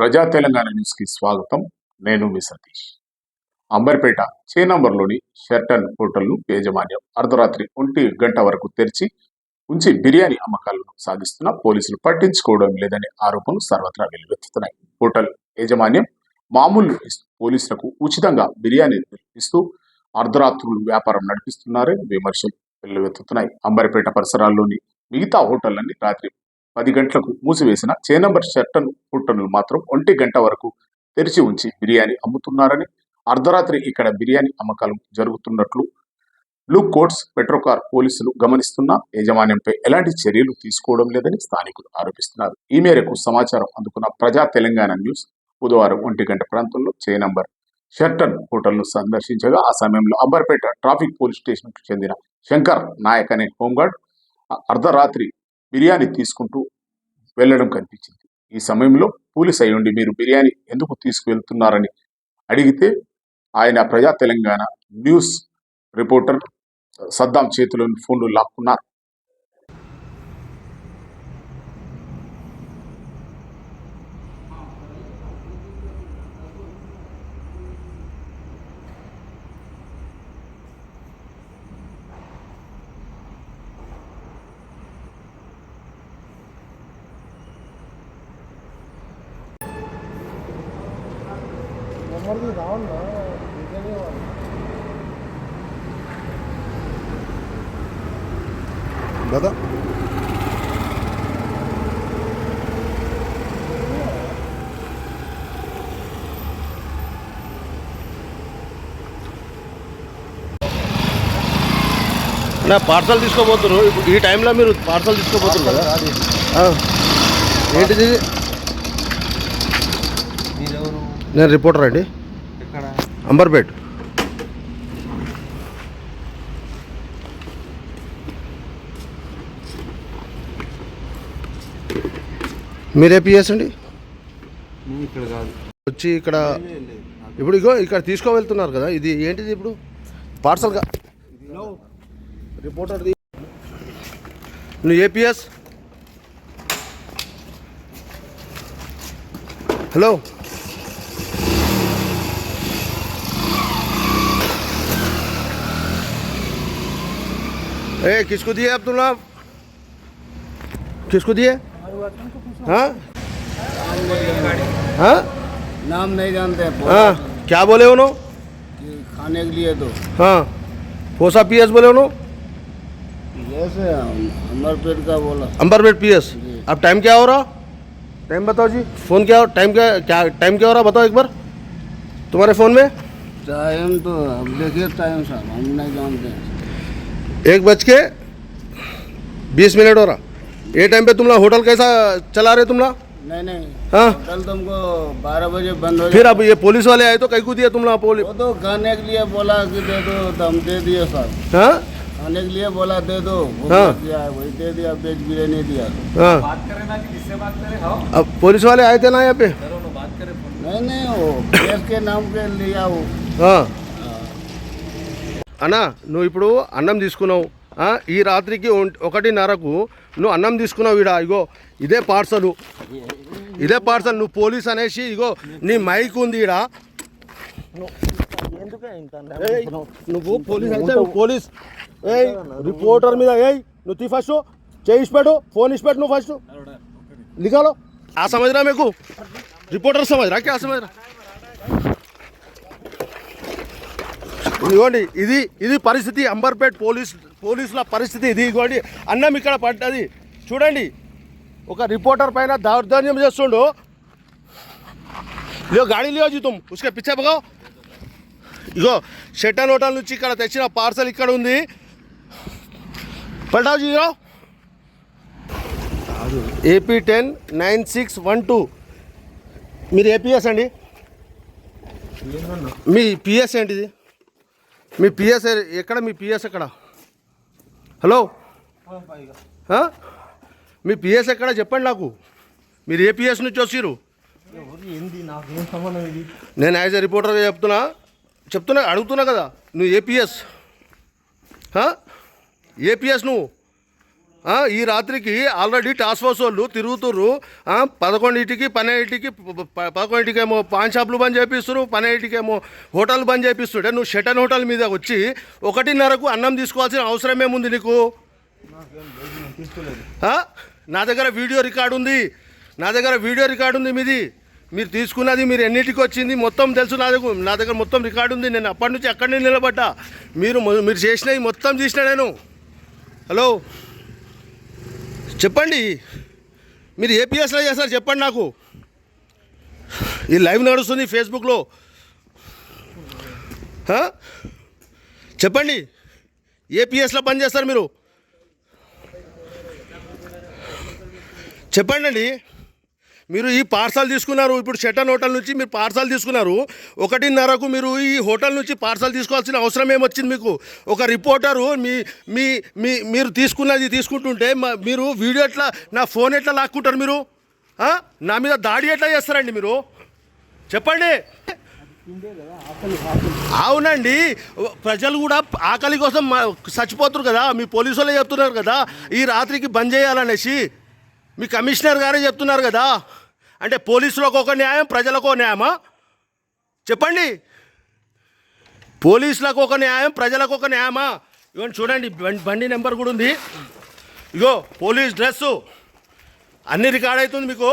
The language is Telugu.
ప్రజా తెలంగాణ న్యూస్కి స్వాగతం. నేను మీ సతీష్. అంబర్పేట చే నంబర్లోని షెర్టన్ హోటల్ను యాజమాన్యం అర్ధరాత్రి ఒంటి గంట వరకు తెరిచి ఉంచి బిర్యానీ అమ్మకాలను సాగిస్తున్న పోలీసులు పట్టించుకోవడం లేదనే ఆరోపణలు సర్వత్రా వెల్లువెత్తుతున్నాయి. హోటల్ యాజమాన్యం మామూలు పోలీసులకు ఉచితంగా బిర్యానీ ఇస్తూ అర్ధరాత్రులు వ్యాపారం నడిపిస్తున్నారని విమర్శలు వెల్లువెత్తుతున్నాయి. అంబర్పేట పరిసరాల్లోని మిగతా హోటళ్ళన్నీ రాత్రి పది గంటలకు మూసివేసిన చేనంబర్ షర్టన్ హోటల్ మాత్రం ఒంటి గంట వరకు తెరిచి ఉంచి బిర్యానీ అమ్ముతున్నారని అర్ధరాత్రి ఇక్కడ బిర్యానీ అమ్మకాలు జరుగుతున్నట్లు బ్లూ కోట్స్ పెట్రోకార్ పోలీసులు గమనిస్తున్న యాజమాన్యంపై ఎలాంటి చర్యలు తీసుకోవడం లేదని స్థానికులు ఆరోపిస్తున్నారు. ఈ మేరకు సమాచారం అందుకున్న ప్రజా తెలంగాణ న్యూస్ బుధవారం ఒంటి గంట ప్రాంతంలో చే నంబర్ షర్టన్ హోటల్ను సందర్శించగా ఆ సమయంలో అంబర్పేట ట్రాఫిక్ పోలీస్ స్టేషన్కు చెందిన శంకర్ నాయక్ అనే హోంగార్డ్ అర్ధరాత్రి బిర్యానీ తీసుకుంటూ వెళ్ళడం కనిపించింది. ఈ సమయంలో పోలీస్ అయ్యుండి మీరు బిర్యానీ ఎందుకు తీసుకువెళ్తున్నారని అడిగితే ఆయన ప్రజా తెలంగాణ న్యూస్ రిపోర్టర్ సద్దాం చేతిలోని ఫోన్లు లాక్కున్నారు. दादा నా పార్సల్ తీసుకోబోతున్నారు. ఇప్పుడు ఈ టైంలో మీరు పార్సల్ తీసుకోబోతున్నారు కదా. ఏంటిది? నేను రిపోర్టర్ అండి. అంబర్పేట్. మీరే పిఎస్ అండి? వచ్చి ఇక్కడ ఇప్పుడు ఇగో ఇక్కడ తీసుకో వెళ్తున్నారు కదా ఇది ఏంటిది ఇప్పుడు? పార్సల్గా రిపోర్టర్ నువ్వు ఏపీఎస్ హలో ए किसको दिए अब्दुल्ला किसको दिए? हाँ? हाँ? नाम नहीं जानते हैं हाँ क्या बोले उन्होंने खाने के लिए तो। हाँ कोसा पी एस बोले उन्होंने जैसे का बोला। अंबरपेट पी एस अब टाइम क्या हो रहा? टाइम बताओ जी। फ़ोन क्या टाइम क्या क्या टाइम क्या हो रहा? बताओ एक बार। तुम्हारे फ़ोन में? टाइम तो अब देखिए टाइम साहब हम नहीं जानते। हैं एक बज के बीस मिनट हो रहा। ये टाइम पे तुम लोग होटल कैसा चला रहे तुम लोग नहीं नहीं। हाँ? कल तुमको बारह बजे बंद हो फिर अब ये पुलिस वाले आए तो कई को दिया तुम लोग पुलिस वो तो खाने के लिए बोला कि दे दो तो हम दे दिए साहब हाँ? खाने के लिए बोला दे दो। हाँ। दिया वही दे दिया वेज बिरयानी दिया। हाँ। बात करें ना कि किससे बात करें? हाँ। अब पुलिस वाले आए थे ना यहाँ पे? करो ना बात करें। फ़ोन नहीं नहीं वो केस के नाम के लिया वो। ఆ. అన్న నువ్వు ఇప్పుడు అన్నం తీసుకున్నావు. ఈ రాత్రికి ఒకటిన్నరకు నువ్వు అన్నం తీసుకున్నావు ఇడా ఇగో ఇదే పార్సల్. ఇదే పార్సల్ నువ్వు పోలీస్ అనేసి ఇగో నీ మైక్ ఉంది ఇడ నువ్వు పోలీస్ అంటే పోలీస్. ఏయ్ రిపోర్టర్ మీద ఏయ్ నువ్వు తీ ఫస్ట్. చేయి ఇచ్చిపెట్టు ఫోన్ ఇచ్చిపెట్టు నువ్వు ఫస్ట్. లిఖాలో ఆ సమజరా మీకు? రిపోర్టర్ సమజరా? క్యా సమజరా? ఇదిగోండి ఇది ఇది పరిస్థితి. అంబర్పేట్ పోలీస్ పోలీసుల పరిస్థితి ఇది. ఇదిగోండి అన్నం ఇక్కడ పడ్డది. చూడండి ఒక రిపోర్టర్ పైన దౌర్జన్యం చేస్తుండు. లియో గాడి లియో జీతం. ఉసుకే పిచ్చే ఇగో షెట్టన్ హోటల్ నుంచి ఇక్కడ తెచ్చిన పార్సల్ ఇక్కడ ఉంది. పల్టావు zero A P ten nine six one two. మీరు ఏపీఎస్ అండి? మీ పిఎస్ ఏంటిది? మీ పిఎస్ ఎక్కడ మీ పిఎస్ ఎక్కడ? హలో? మీ పిఎస్ ఎక్కడ? చెప్పండి నాకు. మీరు ఏ పిఎస్ నుంచి ఇది? నేను యాజ్ ఎ రిపోర్టర్గా చెప్తున్నా. చెప్తున్నా అడుగుతున్నా కదా. నువ్వు ఏపీఎస్ ఏపీఎస్ నువ్వు? ఈ రాత్రికి ఆల్రెడీ టాస్క్ ఫోర్స్ వాళ్ళు తిరుగుతుర్రు. పదకొండింటికి పన్నెండింటికి పదకొండింటికేమో పదకొండింటికి ఏమో పాన్ షాపులు బంద్ చేపిస్తున్నారు పన్నెండింటికి ఏమో హోటల్ బంద్ చేపిస్తుంటే నువ్వు షటన్ హోటల్ మీద వచ్చి ఒకటిన్నరకు అన్నం తీసుకోవాల్సిన అవసరం ఏముంది నీకు? నా దగ్గర వీడియో రికార్డు ఉంది. నా దగ్గర వీడియో రికార్డు ఉంది మీది. మీరు తీసుకున్నది మీరు ఎన్నిటికి వచ్చింది మొత్తం తెలుసు నా దగ్గర నా దగ్గర మొత్తం రికార్డు ఉంది. నేను అప్పటి నుంచి అక్కడనే నిలబడ్డా. మీరు మీరు చేసినవి మొత్తం చేసిన నేను. హలో? చెప్పండి. మీరు ఏపీఎస్లో చేస్తారు చెప్పండి నాకు. ఈ లైవ్ నడుస్తుంది ఫేస్బుక్లో చెప్పండి. ఏపీఎస్లో పనిచేస్తారు మీరు? చెప్పండి అండి మీరు ఈ పార్సల్ తీసుకున్నారు ఇప్పుడు షటన్ హోటల్ నుంచి మీరు పార్సల్ తీసుకున్నారు ఒకటిన్నరకు మీరు ఈ హోటల్ నుంచి పార్సల్ తీసుకోవాల్సిన అవసరం ఏమొచ్చింది మీకు? ఒక రిపోర్టరు మీ మీ మీ మీరు తీసుకున్నది తీసుకుంటుంటే మీరు వీడియో ఎట్లా నా ఫోన్ ఎట్లా లాక్కుంటారు మీరు? నా మీద దాడి ఎట్లా చేస్తారండి మీరు? చెప్పండి. అవునండి. ప్రజలు కూడా ఆకలి కోసం చచ్చిపోతున్నారు కదా మీ పోలీసు వాళ్ళే చెప్తున్నారు కదా ఈ రాత్రికి బంద్ చేయాలనేసి మీ కమిషనర్ గారే చెప్తున్నారు కదా. అంటే పోలీసులకు ఒక న్యాయం ప్రజలకు న్యాయమా? చెప్పండి. పోలీసులకు ఒక న్యాయం ప్రజలకు ఒక న్యాయమా? ఇవన్నీ చూడండి బండి నెంబర్ కూడా ఉంది. ఇగో పోలీస్ డ్రెస్సు. అన్ని రికార్డ్ అవుతుంది మీకు.